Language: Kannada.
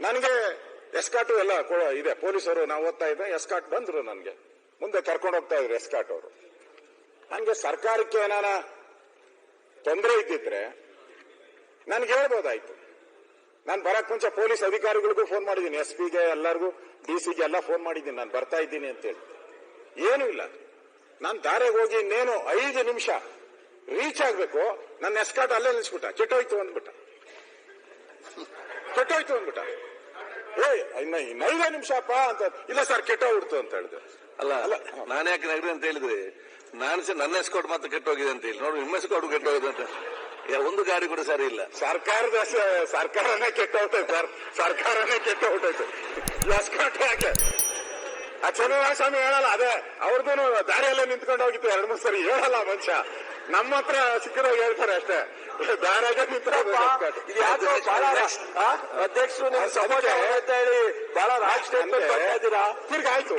ನನಗೆ ಎಸ್ಕಾಟು ಎಲ್ಲ ಇದೆ. ಪೊಲೀಸರು ನಾವು ಓದ್ತಾ ಇದ್ದೆ ಎಸ್ಕಾಟ್ ಬಂದ್ರು ನನಗೆ. ಮುಂದೆ ಕರ್ಕೊಂಡು ಹೋಗ್ತಾ ಇದ್ರು ಎಸ್ಕಾಟ್ ಅವರು. ನನಗೆ ಸರ್ಕಾರಕ್ಕೆ ಏನಾನ ತೊಂದರೆ ಇದ್ದಿದ್ರೆ ನನ್ಗೆ ಹೇಳ್ಬೋದಾಯ್ತು. ನಾನು ಬರಕ್ ಮುಂಚೆ ಪೊಲೀಸ್ ಅಧಿಕಾರಿಗಳಿಗೂ ಫೋನ್ ಮಾಡಿದ್ದೀನಿ. ಎಸ್ ಪಿಗೆ ಎಲ್ಲರಿಗೂ ಡಿ ಸಿಗೆ ಎಲ್ಲ ಫೋನ್ ಮಾಡಿದ್ದೀನಿ. ನಾನು ಬರ್ತಾ ಇದ್ದೀನಿ ಅಂತೇಳಿ ಏನೂ ಇಲ್ಲ. ನಾನು ದಾರೆಗೆ ಹೋಗಿ ಇನ್ನೇನು ಐದು ನಿಮಿಷ ರೀಚ್ ಆಗ್ಬೇಕು. ನನ್ನ ಎಸ್ಕಾಟ್ ಅಲ್ಲೇ ನಿಲ್ಸ್ಬಿಟ್ಟ. ಕೆಟ್ಟೋಯ್ತು ಅಂದ್ಬಿಟ್ಟ. ಕೆಟ್ಟೋಯ್ತು ಅಂದ್ಬಿಟ್ಟ. ಏ ಇನ್ನ ಇನ್ನೈದೇ ಐದೇ ನಿಮಿಷ ಅಪ್ಪ ಅಂತ ಇಲ್ಲ ಸರ್ ಕೆಟ್ಟೋಗ್ಬಿಡ್ತು ಅಂತ ಹೇಳಿದೆ. ಅಲ್ಲ ಅಲ್ಲ. ನಾನು ಯಾಕೆ ನಗರಿ ಅಂತ ಹೇಳಿದ್ರಿ? ನಾನು ಸರ್ ನನ್ನ ಎಸ್ಕೋಟ್ ಮಾತ್ರ ಕೆಟ್ಟೋಗಿದೆ ಅಂತ ಹೇಳಿ. ನೋಡಿ ನಿಮ್ಮ ಎಸ್ಕೋಟ್ ಕೆಟ್ಟೋಗಿದೆ ಅಂತ. ಒಂದು ಗಾಡಿ ಕೂಡ ಸರಿ ಇಲ್ಲ. ಸರ್ಕಾರದ ಸರ್ಕಾರನೇ ಸರ್ಕಾರನೇ ಕೆಟ್ಟೋಗ್ತೈತೆ ಸರ್. ಸರ್ಕಾರನೇ ಕೆಟ್ಟೋಗ್ತೈತೆ. ಎಸ್ಕೋಟ್ ಯಾಕೆ? ಆ ಸ್ವಾಮಿ ಹೇಳಲ್ಲ ಅದೇ ಅವ್ರದ್ದು ದಾರಿಯಲ್ಲೇ ನಿಂತ್ಕೊಂಡು ಹೋಗಿತ್ತು ಎರಡು ಮೂರು ಸರಿ ಹೇಳಲ್ಲ ಮನುಷ್ಯ. ನಮ್ಮ ಹತ್ರ ಸಿಕ್ಕಿರೋ ಹೇಳ್ತಾರೆ ಅಷ್ಟೇ? ಅಧ್ಯಕ್ಷರು ನಿಮ್ ಸಪೋರ್ಟ್ ಹೇಳ್ತಾ ಹೇಳಿ ಬಹಳ ರಾಜ್ ಸ್ಟೇಟ್ಮೆಂಟ್ ಬರ್ತಾ ಇದ್ದೀರಾ? ತಿರ್ಗಿ ಆಯ್ತು.